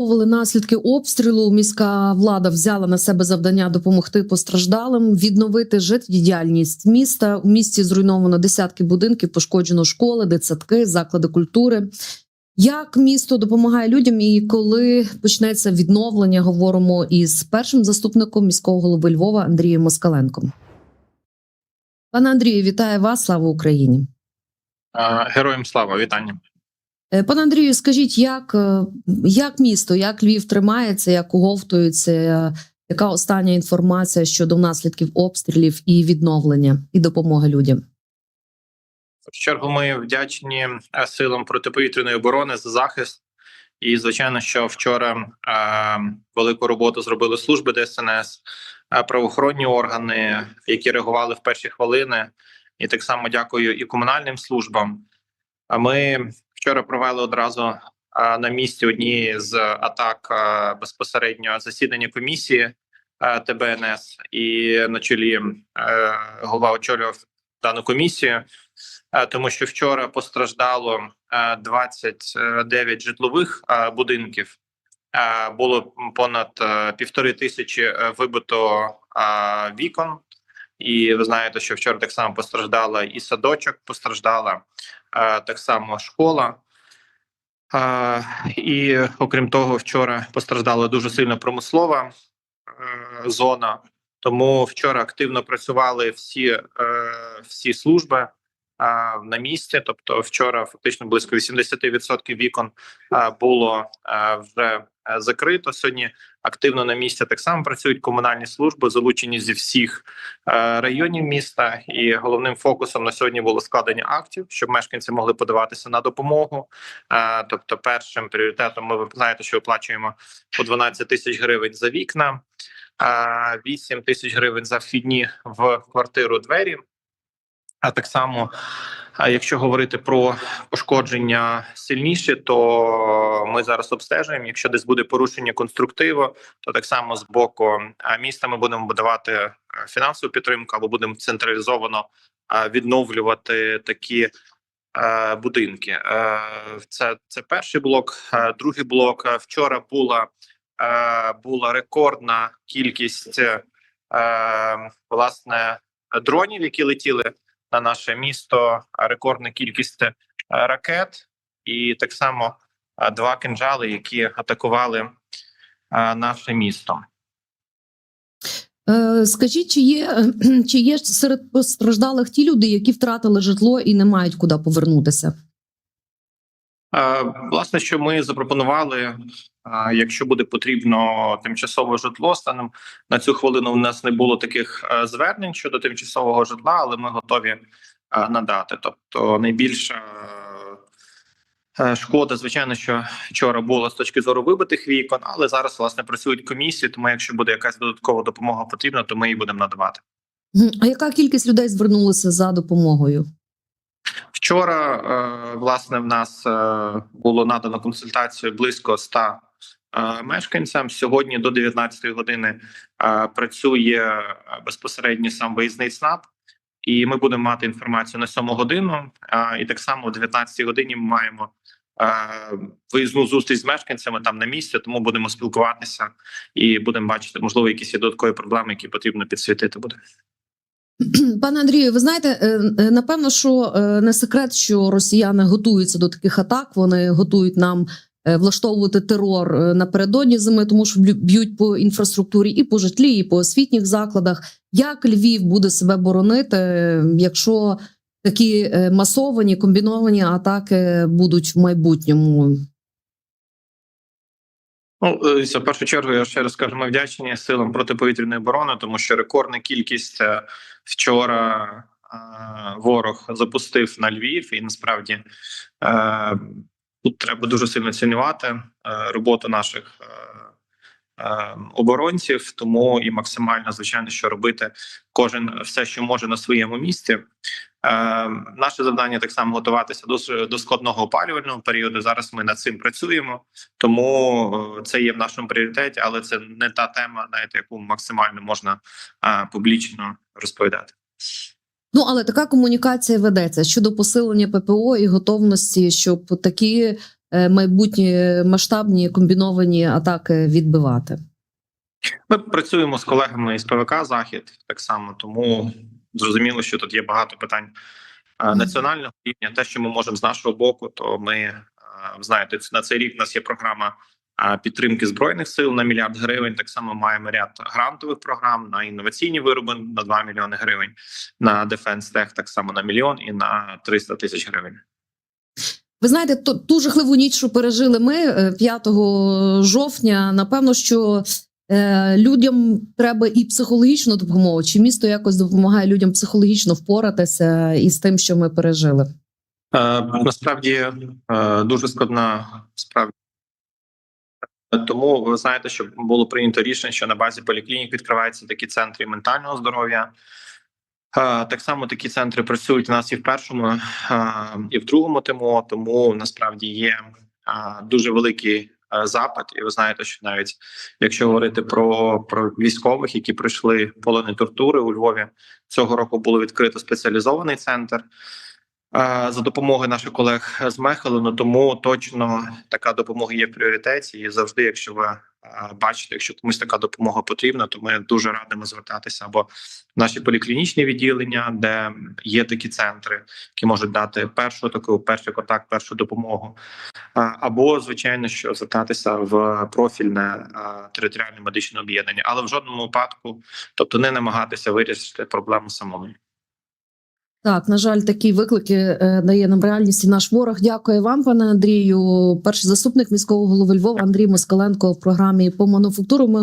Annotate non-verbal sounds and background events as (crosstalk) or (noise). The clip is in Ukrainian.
Враховували наслідки обстрілу. Міська влада взяла на себе завдання допомогти постраждалим, відновити життєдіяльність міста. У місті зруйновано десятки будинків, пошкоджено школи, дитсадки, заклади культури. Як місто допомагає людям і коли почнеться відновлення? Говоримо із першим заступником міського голови Львова Андрієм Москаленком. Пане Андрію, вітаю вас! Слава Україні! Героям слава, вітання. Е, Пане Андрію, скажіть, як, е, як місто, як Львів тримається, як оговтується, е, яка остання інформація щодо наслідків обстрілів і відновлення і допомоги людям? В чергу ми вдячні е, силам протиповітряної оборони за захист. І звичайно, що вчора е, велику роботу зробили служби ДСНС, правоохоронні органи, які реагували в перші хвилини. І так само дякую і комунальним службам. А ми вчора провели одразу е, на місці однієї з атак е, безпосередньо засідання комісії е, ТБНС, і на чолі голова очолював дану комісію. Тому що вчора постраждало е, 29 житлових будинків. Було понад півтори тисячі вибито вікон. І ви знаєте, що вчора так само постраждала і садочок, постраждала так само школа. Е, І окрім того, вчора постраждала дуже сильно промислова е, зона. Тому вчора активно працювали всі, е, всі служби на місці. Тобто, вчора фактично близько 80% вікон було вже закрито. Сьогодні активно на місці так само працюють комунальні служби, залучені зі всіх районів міста. І головним фокусом на сьогодні було складення актів, щоб мешканці могли подаватися на допомогу. Тобто, першим пріоритетом ми ви знаєте, що оплачуємо по 12 тисяч гривень за вікна. а, 8 тисяч гривень за вхідні в квартиру двері. А так само, якщо говорити про пошкодження сильніші, то ми зараз обстежуємо. Якщо десь буде порушення конструктиву, то так само з боку міста ми будемо давати е, фінансову підтримку або будемо централізовано відновлювати такі е, будинки. Е, Це, це перший блок. Другий блок вчора була, була рекордна кількість власне дронів, які летіли на наше місто рекордна кількість е, ракет, і так само е, два кинжали, які атакували е, наше місто. Скажіть, чи є, (clears throat) чи є серед постраждалих ті люди, які втратили житло і не мають куди повернутися? Власне, що ми запропонували, якщо буде потрібно тимчасове житло, станом на цю хвилину у нас не було таких е, звернень щодо тимчасового житла, але ми готові е, надати. Тобто, найбільша е, шкода, звичайно, що вчора була з точки зору вибитих вікон, але зараз власне працюють комісії. Тому, якщо буде якась додаткова допомога потрібна, то ми її будемо надавати. А яка кількість людей звернулася за допомогою? Вчора, власне, в нас було надано консультацію близько 100 е, мешканцям. Сьогодні до 19 години працює безпосередньо сам виїзний ЦНАП, і ми будемо мати інформацію на 7 годину. І так само о 19 годині ми маємо виїзну зустріч з мешканцями там на місці, тому будемо спілкуватися і будемо бачити, можливо, якісь додаткові проблеми, які потрібно підсвітити буде. (clears throat) Пане Андрію, ви знаєте, е, е, напевно, що е, не секрет, що росіяни готуються до таких атак. Вони готують нам влаштовувати терор е, напередодні зими, тому що б'ють по інфраструктурі і по житлі, і по освітніх закладах. Як Львів буде себе боронити, е, якщо такі е, масовані комбіновані атаки будуть в майбутньому? Ну, е, в першу чергу, я ще раз кажу, ми вдячні силам протиповітряної оборони, тому що рекордна кількість е, вчора е, ворог запустив на Львів, і насправді е, треба дуже сильно цінувати е, роботу наших е, е, оборонців, тому і максимально звичайно, що робити кожен все, що може на своєму місці. Наше завдання так само готуватися до, до складного опалювального періоду. Зараз ми над цим працюємо. Тому це є в нашому пріоритеті, але це не та тема, знаєте, яку максимально можна публічно розповідати. Ну але така комунікація ведеться щодо посилення ППО і готовності, щоб такі е, майбутні масштабні комбіновані атаки відбивати? Ми працюємо з колегами із ПВК Захід так само, тому зрозуміло, що тут є багато питань е, національного рівня. Те, що ми можемо з нашого боку, то ми е, знаєте, на цей рік у нас є програма підтримки збройних сил на мільярд гривень. Так само маємо ряд грантових програм на інноваційні вироби на 2 мільйони гривень, на Defense Tech так само на мільйон і на 300 тисяч гривень. Ви знаєте, ту, ту жахливу ніч, що пережили ми е, 5 жовтня. Напевно, що е, людям треба і психологічну допомогу. Чи місто якось допомагає людям психологічно впоратися із тим, що ми пережили? Е, насправді е, дуже складна справа. Тому ви знаєте, що було прийнято рішення, що на базі поліклінік відкриваються такі центри ментального здоров'я. Е, Так само такі центри працюють у нас і в першому, е, і в другому ТМО. Тому насправді є е, дуже великий запит. І ви знаєте, що навіть якщо говорити про, про військових, які пройшли полони тортури у Львові, цього року було відкрито спеціалізований центр за допомогою наших колег з Мехелину. Тому точно така допомога є в пріоритеті. І завжди, якщо ви е, бачите, якщо комусь така допомога потрібна, то ми дуже радимо звертатися або в наші поліклінічні відділення, де є такі центри, які можуть дати першу таку перший контакт, першу допомогу. Або, звичайно, що звертатися в профільне територіальне медичне об'єднання, але в жодному випадку, тобто не намагатися вирішити проблему самому. Так, на жаль, такі виклики е, дає нам реальність і наш ворог. Дякую вам, пане Андрію. Перший заступник міського голови Львова Андрій Москаленко в програмі по мануфактуру. Ми